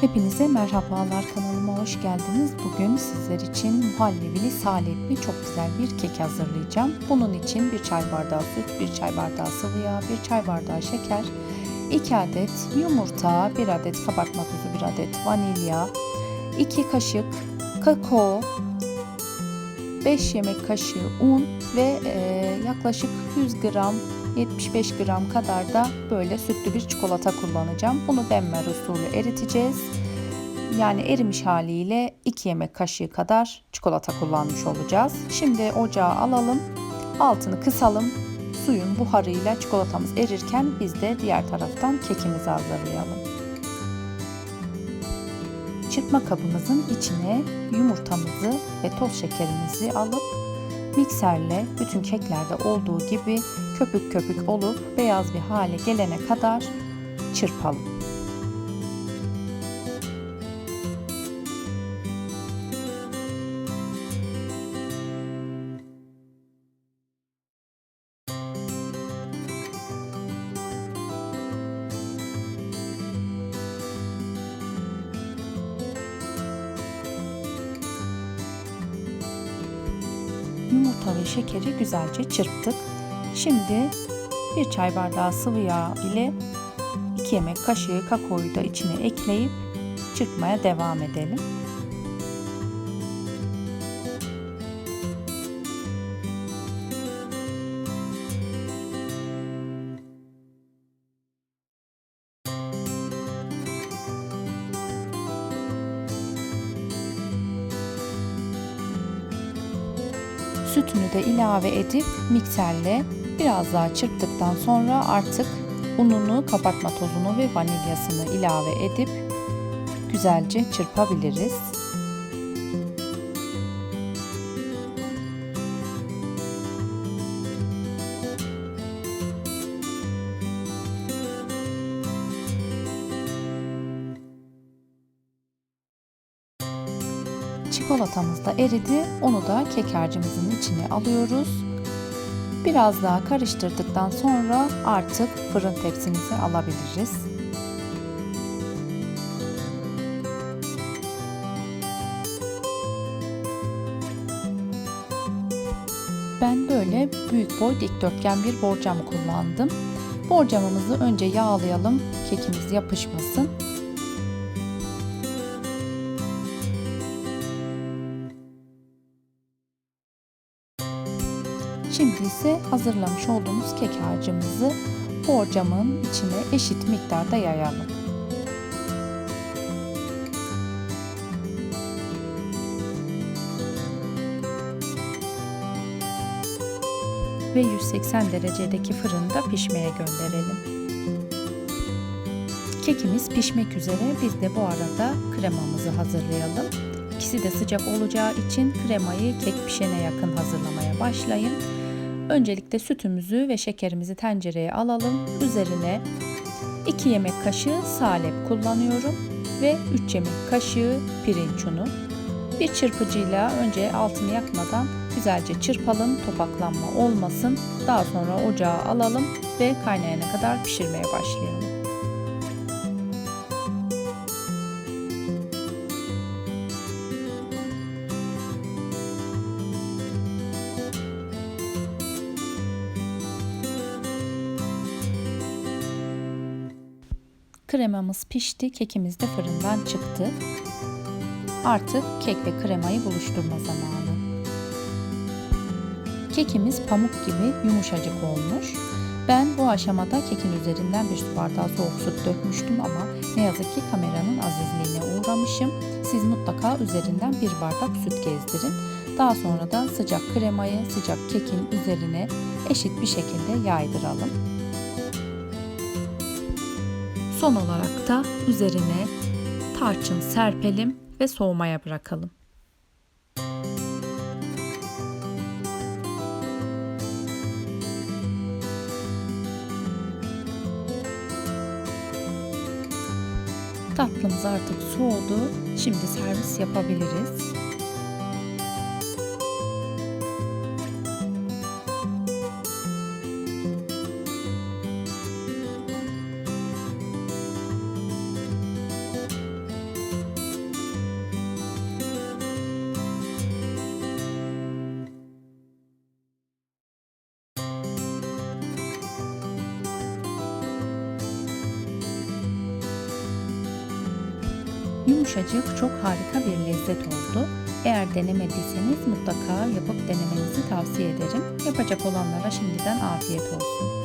Hepinize merhabalar kanalıma hoş geldiniz. Bugün sizler için muhallebili salepli çok güzel bir kek hazırlayacağım. Bunun için bir çay bardağı süt, bir çay bardağı sıvı yağ, bir çay bardağı şeker, 2 adet yumurta, 1 adet kabartma tuzu, 1 adet vanilya, 2 kaşık kakao, 5 yemek kaşığı un ve e, yaklaşık 100 gram 75 gram kadar da böyle sütlü bir çikolata kullanacağım. Bunu benmer usulü eriteceğiz. Yani erimiş haliyle 2 yemek kaşığı kadar çikolata kullanmış olacağız. Şimdi ocağa alalım. Altını kısalım. Suyun buharıyla çikolatamız erirken biz de diğer taraftan kekimizi hazırlayalım. Çırpma kabımızın içine yumurtamızı ve toz şekerimizi alıp mikserle bütün keklerde olduğu gibi köpük köpük olup beyaz bir hale gelene kadar çırpalım. Yumurta ve şekeri güzelce çırptık. Şimdi bir çay bardağı sıvı yağ ile 2 yemek kaşığı kakaoyu da içine ekleyip çırpmaya devam edelim. Sütünü de ilave edip mikserle biraz daha çırptıktan sonra artık ununu, kabartma tozunu ve vanilyasını ilave edip güzelce çırpabiliriz. Çikolatamız da eridi. Onu da kek harcımızın içine alıyoruz. Biraz daha karıştırdıktan sonra artık fırın tepsimize alabiliriz. Ben böyle büyük boy dikdörtgen bir borcam kullandım. Borcamımızı önce yağlayalım, kekimiz yapışmasın. Şimdi ise hazırlamış olduğumuz kek harcımızı borcamın içine eşit miktarda yayalım. Ve 180 derecedeki fırında pişmeye gönderelim. Kekimiz pişmek üzere biz de bu arada kremamızı hazırlayalım. İkisi de sıcak olacağı için kremayı kek pişene yakın hazırlamaya başlayın. Öncelikle sütümüzü ve şekerimizi tencereye alalım. Üzerine 2 yemek kaşığı salep kullanıyorum ve 3 yemek kaşığı pirinç unu. Bir çırpıcıyla önce altını yakmadan güzelce çırpalım, topaklanma olmasın. Daha sonra ocağa alalım ve kaynayana kadar pişirmeye başlayalım. Kremamız pişti, kekimiz de fırından çıktı. Artık kek ve kremayı buluşturma zamanı. Kekimiz pamuk gibi yumuşacık olmuş. Ben bu aşamada kekin üzerinden bir su bardağı soğuk süt dökmüştüm ama ne yazık ki kameranın azizliğine uğramışım. Siz mutlaka üzerinden bir bardak süt gezdirin. Daha sonra da sıcak kremayı sıcak kekin üzerine eşit bir şekilde yaydıralım. Son olarak da üzerine tarçın serpelim ve soğumaya bırakalım. Tatlımız artık soğudu. Şimdi servis yapabiliriz. Yumuşacık, çok harika bir lezzet oldu. Eğer denemediyseniz mutlaka yapıp denemenizi tavsiye ederim. Yapacak olanlara şimdiden afiyet olsun.